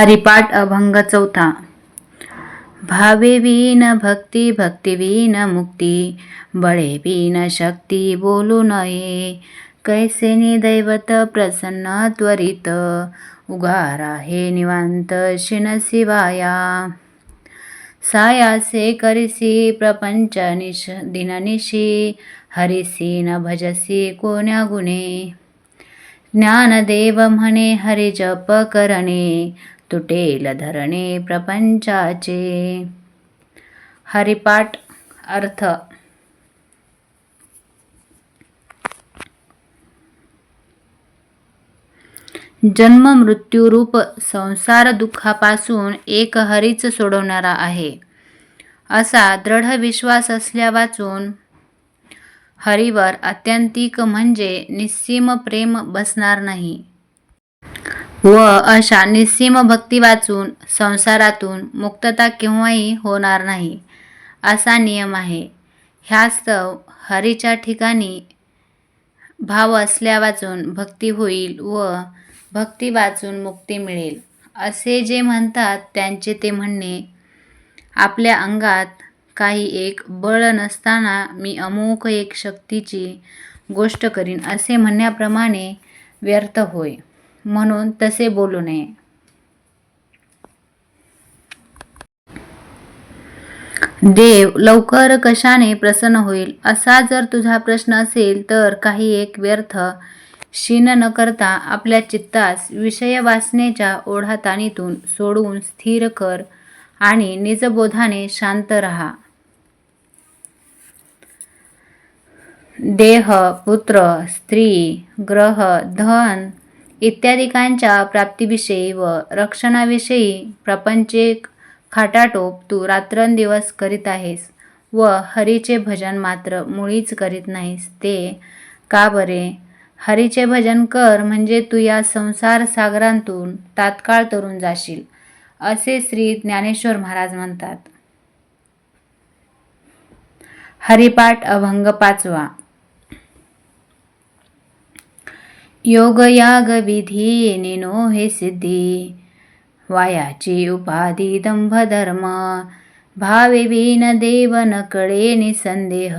हरिपाठ अभंग चौथा. भावेवीन भक्ती भक्ती मुक्ती बळेवीन शक्ती बोलू नये. कैसेनी दैवत प्रसन्न त्वरित उगारा हे निवांत शिन शिवाया. सायासे करिसी प्रपंच निश दिननिशी हरिसी न भजसी कोण्या गुणे. ज्ञानदेव म्हणे हरिजप करणे तुटेल धरणे प्रपंचाचे. हरिपाठ अर्थ. जन्म मृत्यूरूप संसार दुःखापासून एक हरीच सोडवणारा आहे. असा दृढ विश्वास असल्या वाचून हरीवर अत्यंतिक म्हणजे निस्सीम प्रेम बसणार नाही. व अशा निस्सीम भक्ती वाचून संसारातून मुक्तता केव्हाही होणार नाही असा नियम आहे. ह्यास्तव हरीच्या ठिकाणी भाव असल्या वाचून भक्ती होईल व भक्ती वाचून मुक्ती मिळेल असे जे म्हणतात त्यांचे ते म्हणणे. आपल्या अंगात काही एक बळ नसताना मी अमोक एक शक्तीची गोष्ट करीन असे म्हणण्याप्रमाणे व्यर्थ होय. म्हणून तसे बोलू नये. देव लवकर कशाने प्रसन्न होईल? असा जर तुझा प्रश्न असेल तर काही एक व्यर्थ शीन न करता आपल्या चित्तास विषय वासनेच्या ओढाताणीतून सोडून स्थिर कर आणि निजबोधाने शांत रहा. देह पुत्र स्त्री ग्रह धन इत्यादिकांच्या प्राप्तीविषयी व रक्षणाविषयी प्रपंचिक खाटाटोप तू रात्रंदिवस करीत आहेस व हरीचे भजन मात्र मुळीच करीत नाहीस ते का बरे? हरीचे भजन कर म्हणजे तू या संसार सागरांतून तात्काळ तरून जाशील असे श्री ज्ञानेश्वर महाराज म्हणतात. हरिपाठ अभंग पाचवा. योग विधी निनो हे सिद्धी वायाची उपाधी दंभधर्म भावे विन देव कळे निसंदेह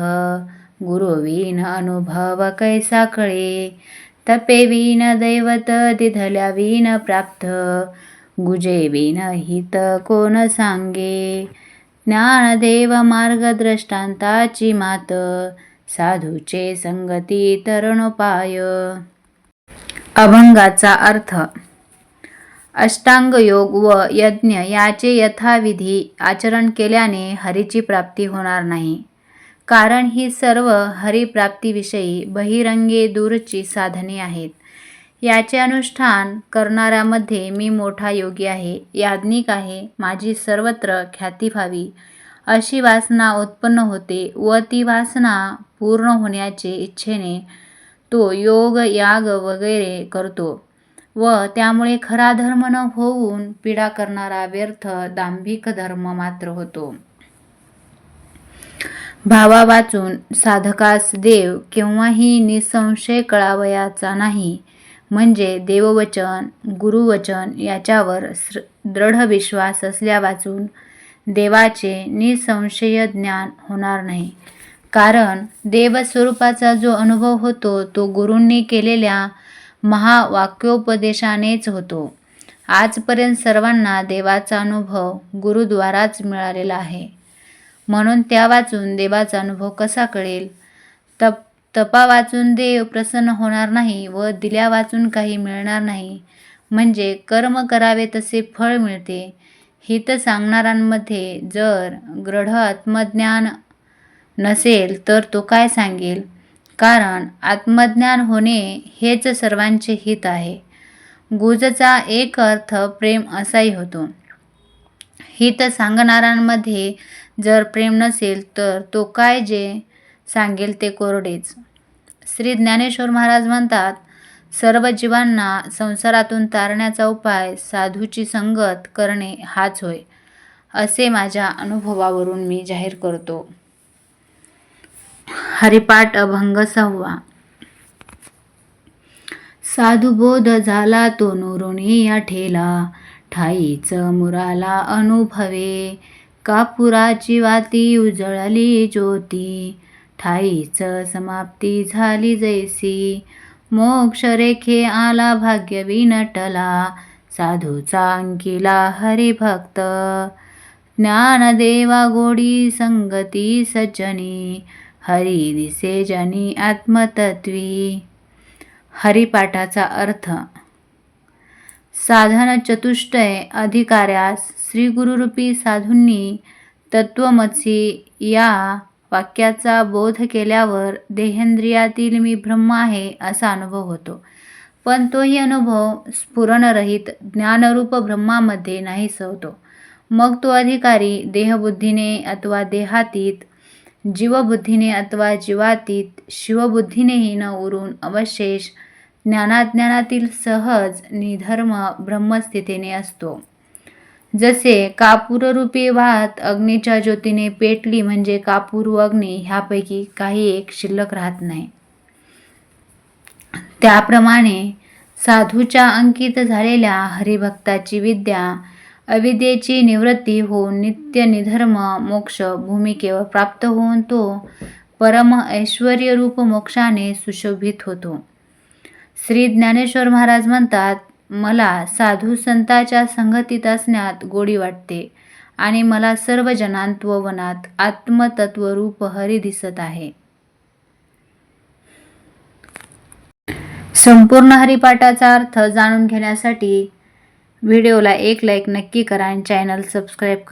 गुरु अनुभव कैसा कळे तपे विन दैवत दिधल्या विन प्राप्त। गुजेविन हित कोण सांगे? ज्ञानदेव मार्गद्रष्टांताची मात। साधूचे संगती तरणोपाय। अभंगाचा अर्थ. अष्टांग योग व यज्ञ याचे यथाविधी आचरण केल्याने हरीची प्राप्ती होणार नाही. कारण ही सर्व हरिप्राप्तीविषयी बहिरंगे दूरची साधने आहेत. याचे अनुष्ठान करणाऱ्यामध्ये मी मोठा योगी आहे याज्ञिक आहे माझी सर्वत्र ख्याती व्हावी अशी वासना उत्पन्न होते व ती वासना पूर्ण होण्याचे इच्छेने तो योग याग वगैरे करतो व त्यामुळे खरा धर्म न होऊन पीडा करणारा व्यर्थ दांभिक धर्म मात्र होतो. भावा वाचून साधकास देव केव्हाही निसंशय कळावयाचा नाही. म्हणजे देववचन गुरुवचन याच्यावर दृढ विश्वास असल्या वाचून देवाचे निसंशय ज्ञान होणार नाही. कारण देवस्वरूपाचा जो अनुभव होतो तो गुरूंनी केलेल्या महावाक्योपदेशानेच होतो. आजपर्यंत सर्वांना देवाचा अनुभव गुरुद्वाराच मिळालेला आहे. म्हणून त्या वाचून देवाचा अनुभव कसा कळेल? तप तपा वाचून देव प्रसन्न होणार नाही व दिल्या वाचून काही मिळणार नाही. म्हणजे कर्म करावे तसे फळ मिळते. हित सांगणाऱ्यांमध्ये जर ग्रढ आत्मज्ञान नसेल तर तो काय सांगेल? कारण आत्मज्ञान होणे हेच सर्वांचे हित आहे. गुजचा एक अर्थ प्रेम असाही होतो. हित सांगणाऱ्यांमध्ये जर प्रेम नसेल तर तो काय जे सांगेल ते कोरडेच. श्री ज्ञानेश्वर महाराज म्हणतात सर्व जीवांना संसारातून तारण्याचा उपाय साधूची संगत करणे हाच होय असे माझ्या अनुभवावरून मी जाहीर करतो. हरिपाठ अभंग सहावा. साधुबोध झाला तो नुरुणी आठेला ठाईच मुराला अनुभवे. कापुराची वाती उजळली ज्योती. ठाईच समाप्ती झाली जैसी. मोक्ष रेखे आला भाग्य विनटला. साधूचा अंकिला हरिभक्त. ज्ञानदेवा गोडी संगती सज्जनी हरी दिसे जनी आत्मतत्वी. हरिपाठाचा अर्थ साधन चतुष्टय अधिकाऱ्यास श्री गुरुरूपी साधूंनी तत्वमसी या वाक्याचा बोध केल्यावर देहेंद्रियातील मी ब्रह्म आहे असा अनुभव होतो. पण तोही अनुभव स्फुरणरहित ज्ञानरूप ब्रह्मामध्ये नाहीसा होतो. मग तो अधिकारी देहबुद्धीने अथवा देहातीत जीवबुद्धीने अथवा जीवातीत शिवबुद्धीनेही न उरून अवशेष ज्ञानाज्ञानातील सहज निधर्म ब्रह्मस्थितीने असतो. जसे कापूररूपी वात अग्नीच्या ज्योतीने पेटली म्हणजे कापूर व अग्नी ह्यापैकी काही एक शिल्लक राहत नाही. त्याप्रमाणे साधूच्या अंकित झालेल्या हरिभक्ताची विद्या अविद्येची निवृत्ती होऊन नित्य निधर्म मोक्ष भूमिकेवर प्राप्त होऊन तो परम ऐश्वर्यरूप मोक्षाने सुशोभित होतो. श्री ज्ञानेश्वर महाराज म्हणतात मला साधू संताच्या संगतीत असण्यात गोडी वाटते आणि मला सर्व जनांत व वनात आत्मतत्वरूप हरी दिसत आहे. संपूर्ण हरिपाठाचा अर्थ जाणून घेण्यासाठी व्हिडिओला एक लाईक नक्की करा आणि चॅनल सबस्क्राईब करा